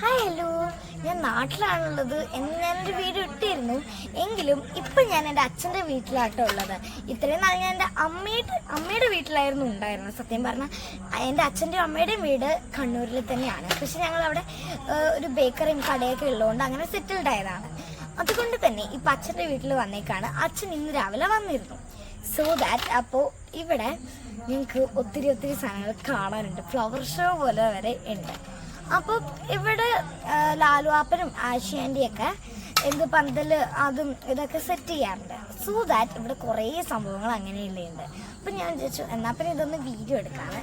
Hi hello ഞാൻ നാട്ടിലാണുള്ളത് എന്ന് ഞാനൊരു വീഡിയോ ഇട്ടിരുന്നു. എങ്കിലും ഇപ്പം ഞാൻ എന്റെ അച്ഛന്റെ വീട്ടിലാട്ടോ ഉള്ളത്. ഇത്രയും നാൾ ഞാൻ എന്റെ അമ്മയുടെ അമ്മയുടെ വീട്ടിലായിരുന്നു ഉണ്ടായിരുന്നത്. സത്യം പറഞ്ഞാൽ എന്റെ അച്ഛന്റെയും അമ്മയുടെയും വീട് കണ്ണൂരിൽ തന്നെയാണ്. പക്ഷെ ഞങ്ങൾ അവിടെ ഒരു ബേക്കറിയും കടയൊക്കെ ഉള്ളതുകൊണ്ട് അങ്ങനെ സെറ്റിൽഡ് ആയതാണ്. അതുകൊണ്ട് തന്നെ ഇപ്പം അച്ഛന്റെ വീട്ടിൽ വന്നേക്കാണ്. അച്ഛൻ ഇന്ന് രാവിലെ വന്നിരുന്നു. സോ ദാറ്റ് അപ്പോൾ ഇവിടെ ഞങ്ങൾക്ക് ഒത്തിരി ഒത്തിരി സാധനങ്ങൾ കാണാനുണ്ട്. ഫ്ലവർ ഷോ പോലെ വരെ ഉണ്ട്. അപ്പോൾ ഇവിടെ ലാലുവാപ്പനും ആശാന്റെയൊക്കെ എന്ത് പന്തൽ അതും ഇതൊക്കെ സെറ്റ് ചെയ്യാറുണ്ട്. സോ ദാറ്റ് ഇവിടെ കുറേ സംഭവങ്ങൾ അങ്ങനെയുള്ളുണ്ട് അപ്പം ഞാൻ വിചാരിച്ചു എന്നാൽ പിന്നെ ഇതൊന്ന് വീഡിയോ എടുക്കാണ്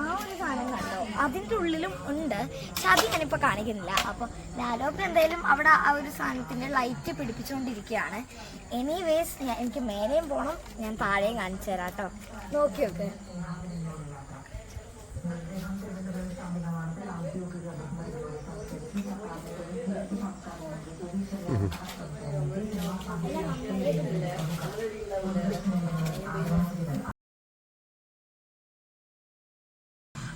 ആ ഒരു സാധനം കണ്ടോ? അതിന്റെ ഉള്ളിലും ഉണ്ട്. പക്ഷെ അത് ഞാനിപ്പോൾ കാണിക്കുന്നില്ല. അപ്പോൾ ലാലോപ്പൻ എന്തായാലും അവിടെ ആ ഒരു സാധനത്തിന്റെ ലൈറ്റ് പിടിപ്പിച്ചുകൊണ്ടിരിക്കുകയാണ്. എനിവേസ് എനിക്ക് മേലെയും പോകണം ഞാൻ താഴെയും കാണിച്ചു തരാം കേട്ടോ. നോക്കി നോക്ക്.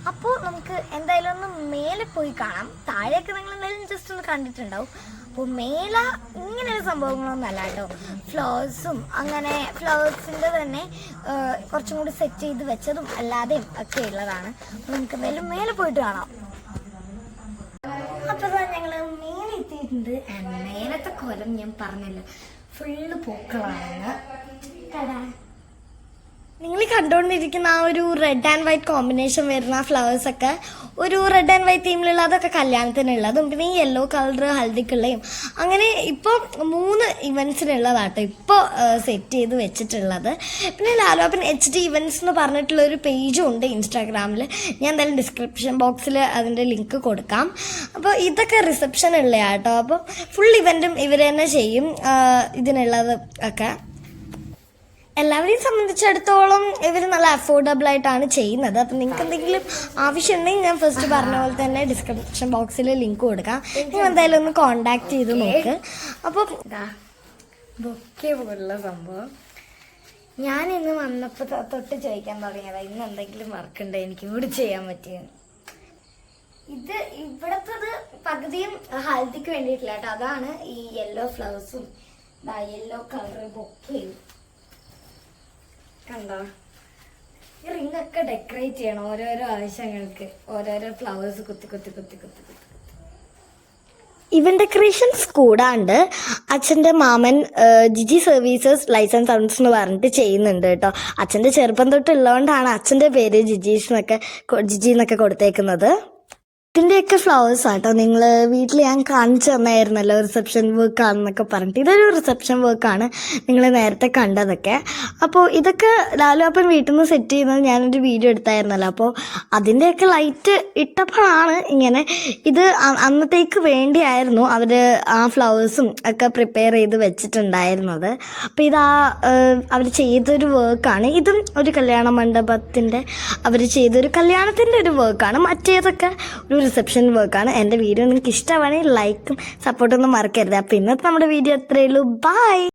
അപ്പോൾ നമുക്ക് എന്തായാലും ഒന്ന് മേലെ പോയി കാണാം. താഴെയൊക്കെ നിങ്ങൾ എന്തായാലും ജസ്റ്റ് ഒന്ന് കണ്ടിട്ടുണ്ടാവും. അപ്പോൾ മേല ഇങ്ങനെ ഒരു സംഭവങ്ങളൊന്നും അല്ല കേട്ടോ. ഫ്ലവേഴ്സും അങ്ങനെ ഫ്ലവേഴ്സിന്റെ തന്നെ കുറച്ചും കൂടി സെറ്റ് ചെയ്ത് വെച്ചതും അല്ലാതെയും ഒക്കെ ഉള്ളതാണ്. നമുക്ക് എന്തായാലും മേലെ പോയിട്ട് കാണാം. എത്തിയിട്ടുണ്ട് മേലത്തെ കൊലം ഞാൻ പറഞ്ഞല്ലോ. ഫുള്ള് പൂക്കളാണ്. കടാ നിങ്ങൾ കണ്ടുകൊണ്ടിരിക്കുന്ന ആ ഒരു റെഡ് ആൻഡ് വൈറ്റ് കോമ്പിനേഷൻ വരുന്ന ഫ്ലവേഴ്സ് ഒക്കെ ഒരു റെഡ് ആൻഡ് വൈറ്റ് തീമിലുള്ള അതൊക്കെ കല്യാണത്തിനുള്ളതും പിന്നെ ഈ യെല്ലോ കളർ ഹൽദിക്കുള്ളയും. അങ്ങനെ ഇപ്പോൾ മൂന്ന് ഇവൻസിനുള്ളതാട്ടോ ഇപ്പോൾ സെറ്റ് ചെയ്ത് വെച്ചിട്ടുള്ളത്. പിന്നെ ലാലോപ്പൻ എച്ച് ഡി ഇവൻസ് എന്ന് പറഞ്ഞിട്ടുള്ള ഒരു പേജും ഉണ്ട് ഇൻസ്റ്റാഗ്രാമിൽ ഞാൻ എന്തായാലും ഡിസ്ക്രിപ്ഷൻ ബോക്സിൽ അതിന്റെ ലിങ്ക് കൊടുക്കാം. അപ്പോൾ ഇതൊക്കെ റിസപ്ഷൻ ഉള്ളതാട്ടോ അപ്പോൾ ഫുൾ ഇവന്റും ഇവർ തന്നെ ചെയ്യും ഇതിനുള്ളത് ഒക്കെ. എല്ലാവരെയും സംബന്ധിച്ചിടത്തോളം ഇവർ നല്ല അഫോർഡബിൾ ആയിട്ടാണ് ചെയ്യുന്നത്. അപ്പം നിങ്ങൾക്ക് എന്തെങ്കിലും ആവശ്യം ഉണ്ടെങ്കിൽ ഞാൻ ഫസ്റ്റ് പറഞ്ഞ പോലെ തന്നെ ഡിസ്ക്രിപ്ഷൻ ബോക്സിൽ ലിങ്ക് കൊടുക്കാം. നിങ്ങൾ എന്തായാലും ഒന്ന് കോണ്ടാക്ട് ചെയ്ത് നോക്ക്. അപ്പോൾ ബൊക്കെ പോലുള്ള സംഭവം. ഞാൻ ഇന്ന് വന്നപ്പോൾ തൊട്ട് ചോദിക്കാൻ തുടങ്ങിയതാ ഇന്ന് എന്തെങ്കിലും വർക്ക് ഉണ്ടോ? എനിക്കും കൂടി ചെയ്യാൻ പറ്റിയെന്ന് ഇത് ഇവിടത്തത് പകുതിയും ഹൽദിക്ക് വേണ്ടിയിട്ടില്ല കേട്ടോ. അതാണ് ഈ യെല്ലോ ഫ്ലവേഴ്സും യെല്ലോ കളർ ബൊക്കയും കണ്ടോ? ഈ റിംഗ് ഒക്കെ ഡെക്കറേറ്റ് ചെയ്യണം ഓരോരോ ആവശ്യങ്ങൾക്ക്. ഓരോരോ ഫ്ലവേഴ്സ് കുത്തി കുത്തി കുത്തി കുത്തി ഇവൻ ഡെക്കറേഷൻസ് കൂടാണ്ട് അച്ഛന്റെ മാമൻ ജിജി സർവീസസ് ലൈസൻസ് സൗണ്ട്സ് എന്ന് പറഞ്ഞിട്ട് ചെയ്യുന്നുണ്ട് കേട്ടോ. അച്ഛന്റെ ചെറുപ്പം തൊട്ടുള്ളതുകൊണ്ടാണ് അച്ഛന്റെ പേര് ജിജീസ് എന്നൊക്കെ ജിജി എന്നൊക്കെ കൊടുത്തേക്കുന്നത്. ഇതിന്റെയൊക്കെ ഫ്ലവേഴ്സ് ആട്ടോ. നിങ്ങൾ വീട്ടിൽ ഞാൻ കാണിച്ചു തന്നായിരുന്നല്ലോ റിസപ്ഷൻ വർക്ക് ആണെന്നൊക്കെ പറഞ്ഞിട്ട്. ഇതൊരു റിസപ്ഷൻ വർക്കാണ് നിങ്ങൾ നേരത്തെ കണ്ടതൊക്കെ. അപ്പോൾ ഇതൊക്കെ ലാലുവാപ്പൻ വീട്ടിൽ നിന്ന് സെറ്റ് ചെയ്യുന്നത് ഞാനൊരു വീഡിയോ എടുത്തായിരുന്നല്ലോ. അപ്പോൾ അതിന്റെയൊക്കെ ലൈറ്റ് ഇട്ടപ്പോഴാണ് ഇങ്ങനെ ഇത് അന്നത്തേക്ക് വേണ്ടിയായിരുന്നു അവർ ആ ഫ്ലവേഴ്സും ഒക്കെ പ്രിപ്പയർ ചെയ്ത് വെച്ചിട്ടുണ്ടായിരുന്നത്. അപ്പോൾ ഇതാ അവർ ചെയ്തൊരു വർക്കാണ് ഇതും ഒരു കല്യാണ മണ്ഡപത്തിന്റെ അവർ ചെയ്തൊരു കല്യാണത്തിന്റെ ഒരു വർക്കാണ് മറ്റേതൊക്കെ ഒരു റിസപ്ഷൻ വർക്കാണ് എന്റെ വീഡിയോ നിങ്ങൾക്ക് ഇഷ്ടമാണെങ്കിൽ ലൈക്കും സപ്പോർട്ടൊന്നും മറക്കരുത്. അപ്പോൾ ഇന്നത്തെ നമ്മുടെ വീഡിയോ അത്രയേ ഉള്ളൂ. ബൈ